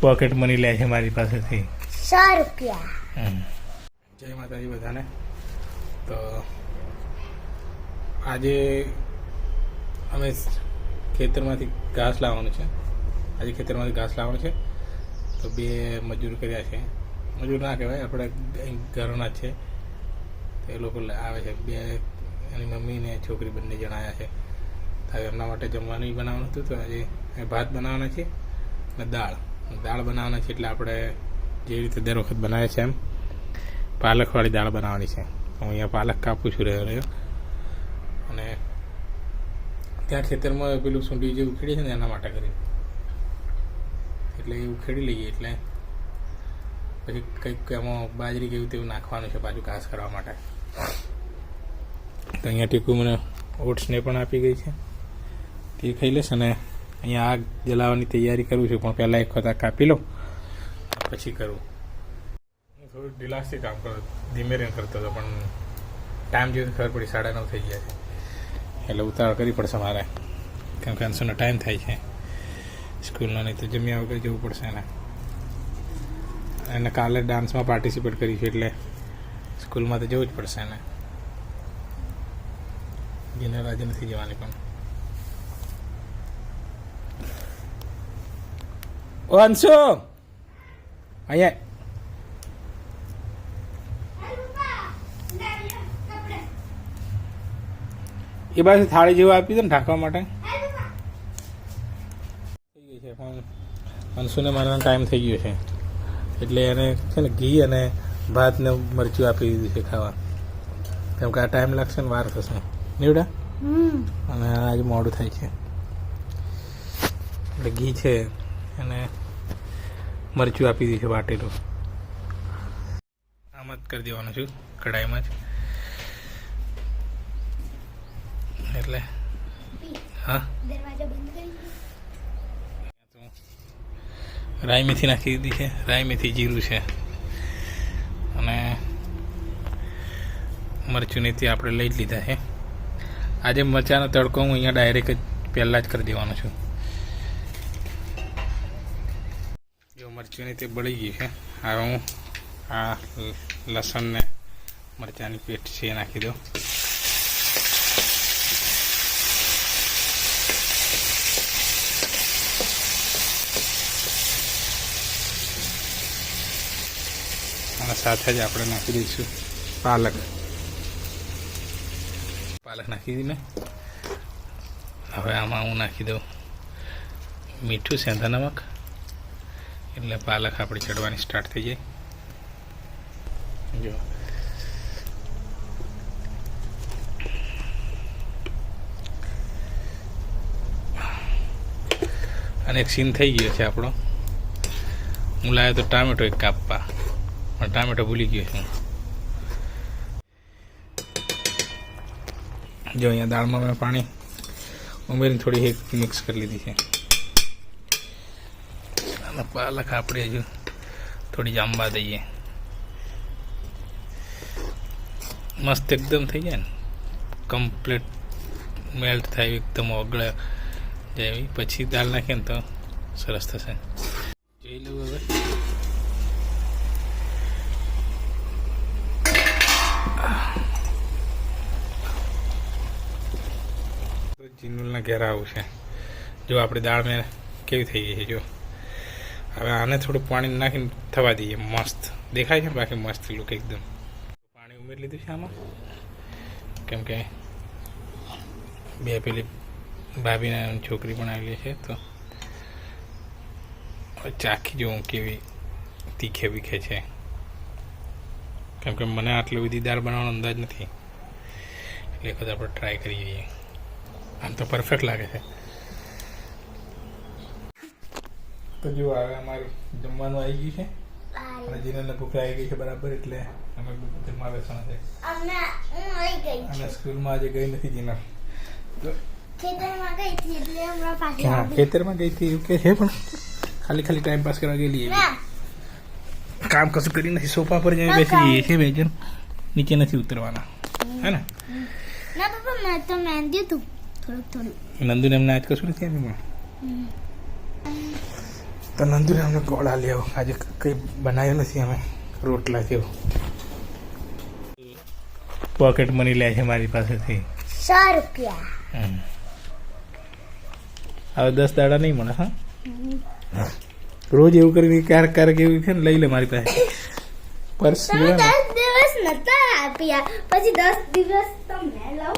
Pocket money લે છે મારી પાસેથી. સો રૂપિયા. જય માતાજી બધાને. તો આજે અમે ખેતરમાંથી ઘાસ લાવવાનું છે. આજે ખેતરમાંથી ઘાસ લાવવાનું છે. તો બે મજૂર કર્યા છે. મજૂર ના કહેવાય આપણે ઘરના છે. તો એ લોકો આવે છે. બે એની મમ્મી ને છોકરી બંને જણાયા આવ્યા છે. તો એમના માટે જમવાનું બનાવવાનું હતું. તો આજે ભાત બનાવવાના છે અને દાળ. દાળ બનાવવાના છે એટલે આપણે જે રીતે દર વખત બનાવે છે એમ, પાલકવાળી દાળ બનાવવાની છે. હું અહીંયા પાલક કાપું છું રહ્યો રહ્યો. અને ત્યાં ખેતરમાં પેલું સુંડી જે ઉખેડી છે ને એના માટે કરી. એટલે એ ઉખેડી લઈએ એટલે પછી કંઈક એમાં બાજરી કેવું તેવું નાખવાનું છે પાછું ઘાસ કરવા માટે. તો અહીંયા ટીકુ મને ઓટ્સને પણ આપી ગઈ છે. તે ખાઈ લેશે અને અહીંયા આગ જલાવવાની તૈયારી કરું છું, પણ પહેલાં એક વખત કાપી લો પછી કરું. હું થોડું ઢીલાસથી કામ કરતો ધીમે રહીને કરતો હતો, પણ ટાઈમ જેવી ખબર પડી, સાડા નવ થઈ ગયા છે. એટલે ઉતાવળ કરવી પડશે મારે, કેમ કે અંશુનો ટાઈમ થાય છે. સ્કૂલનો નહીં તો જમ્યા વગર જવું પડશે એને. એને કાલે ડાન્સમાં પાર્ટિસિપેટ કરી છે, એટલે સ્કૂલમાં તો જવું જ પડશે એને. જેને રાજી નથી જવાની પણ. ઓ અંશુ અહીંયા એ બાજુ થાળી જેવું આપી દો ને ઢાંકવા માટે. થઈ ગઈ છે પણ અંશુને મારવાનો ટાઈમ થઈ ગયો છે. એટલે એને છે ને ઘી અને ભાત ને મરચું આપી દીધું છે ખાવા. કેમ કે આ ટાઈમ લાગશે ને વાર થશે. નીવડા અને આજે મોડું થાય છે. એટલે ઘી છે. અને મરચું આપી દીધું છે વાટેલું. આમ જ કરી દેવાનું છું કઢાઈમાં જ. એટલે હા? રાઈ મેથી નાખી દીધી છે રાઈ મેથી જીરું છે. અને મરચું નીથી આપણે લઈ જ લીધા છે. આજે મરચાંનો તડકો હું અહીંયા ડાયરેક્ટ જ પહેલાં જ કરી દેવાનો છું જો મરચુંની તે બળી ગઈ છે. હવે હું આ લસણને મરચાંની પેસ્ટ છે નાખી દઉં. અને સાથે જ આપણે નાખી દઈશું પાલક. પાલક નાખી દીધી મેં હવે આમાં હું નાખી દઉં મીઠું સેંધા નમક. એટલે પાલક આપણી ચડવાની સ્ટાર્ટ થઈ જાય. જો. અને એક સીન થઈ ગયો છે આપણો. હું લાવ્યો તો ટામેટો એક કાપવા. પણ ટામેટો ભૂલી ગયો છું. જો અહીંયા દાળમાં મેં પાણી ઉમેરીને થોડી હિંગ મિક્સ કરી લીધી છે. પાલક આપણે હજુ થોડી જામવા દઈએ. મસ્ત એકદમ થઈ જાય ને. કમ્પ્લીટ મેલ્ટ થાય એકદમ ઓગળે જાય પછી દાળ નાખીએ ને તો સરસ થશે. જોઈ લઉં હવે. જીનુલના ઘેર આવું છે. જો આપણી દાળ મેં કેવી થઈ ગઈ છે, જો. હવે આને થોડું પાણી નાખીને થવા દઈએ. મસ્ત. દેખાય છે બાકી મસ્ત લુક એકદમ. પાણી ઉમેરી લીધું છે આમાં? કેમ કે બે પેલી ભાભીના છોકરી પણ આવેલી છે, તો ચાખી જોઉં કેવી તીખે વીખે છે. કેમ કે મને આટલી બધી દાળ બનાવવાનો અંદાજ નથી. એટલે એક આપણે ટ્રાય કરી જોઈએ આમ તો પરફેક્ટ લાગે છે. તો જો હવે અમારું જમવાનું આવી ગયું છે. અને જીનલને ભૂખ લાગી ગઈ છે બરાબર એટલે અમે જમવા બેસવાના છે. આવી અને સ્કૂલમાં આજે ગઈ નથી જીનલ. હા ખેતરમાં ગઈ હતી એવું કે છે પણ ખાલી ખાલી ટાઈમ પાસ કરવા ગયેલી એવી. કામ કશું કરી નથી સોફા પર જઈને બેસી જઈએ છીએ બે જણ. નીચે નથી ઉતરવાના. હે ને? ના પપ્પા મેં તો મહેંદી હતું. થોડુંક થોડું નંદુને એમને આજ કશું નથી આવ્યું પણ? તો નંદુરે અમને ગોળા લેવો. આજે કંઈ બનાવ્યું નથી અમે રોટલા જેવું. પોકેટ મની લે છે મારી પાસેથી. સો રૂપિયા. હવે દસ દાડા નહીં મળે હા? રોજ એવું કરીને ક્યારેક ક્યારેક એવું છે ને લઈ લે મારી પાસે. પર્સ દિવસ નતા આપ્યા. પછી દસ દિવસ તમને લઉં.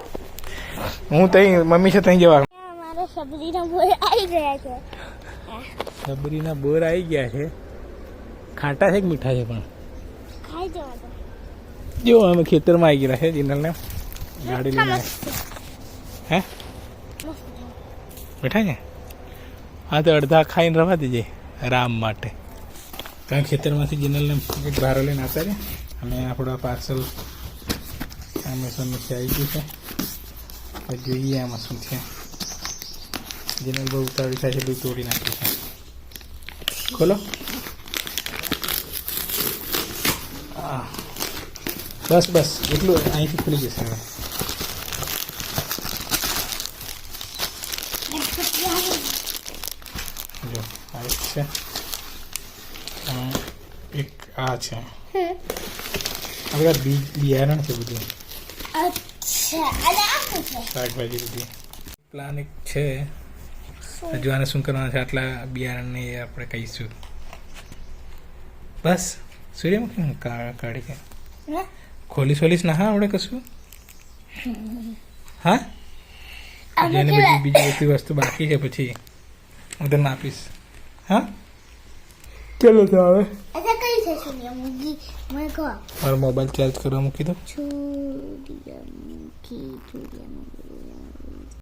હું તઈ મમ્મી છે તઈ જવાનું. મારા સબરીના બોર આવી ગયા છે. સબરીના બોર આવી ગયા છે. ખાટા છે કે મીઠા છે પણ? જો અમે ખેતરમાં આવી ગયા છે જીનલને. ગાડી લઈને હે? મીઠા છે? હા તો અડધા ખાઈને રવા દેજે રામ માટે. કારણ ખેતરમાંથી જીનલને એક ભારો લઈને આવતા રહે અને આપણો પાર્સલ એમેઝોનમાંથી આવી ગયું છે. જોઈએ આમાં શું છે. જીનલ બહુ ઉતાવળી થાય છે બધું તોડી નાખ્યું છે. ખોલો. બસ બસ એટલું અહીંથી ખુલી જશે હવે જો આ એક છે એક આ છે આ બધા બી બિયારણ છે બધું શાકભાજી બધી પ્લાન એક છે હજુ આને શું કરવાના છે? આટલા બિયારણને એ આપણે કહીશું. બસ સૂર્યમુખી કાઢી કે. હે? ખોલીશ ખોલીશ ના હા આપણે કશું? હા? જેને બધી બીજી બધી વસ્તુ બાકી છે પછી હું તને આપીશ. હા? ચલો તો હવે મારો મોબાઈલ ચાર્જ કરવા મૂકી દો. સૂર્યમુખી સૂર્યમુખી.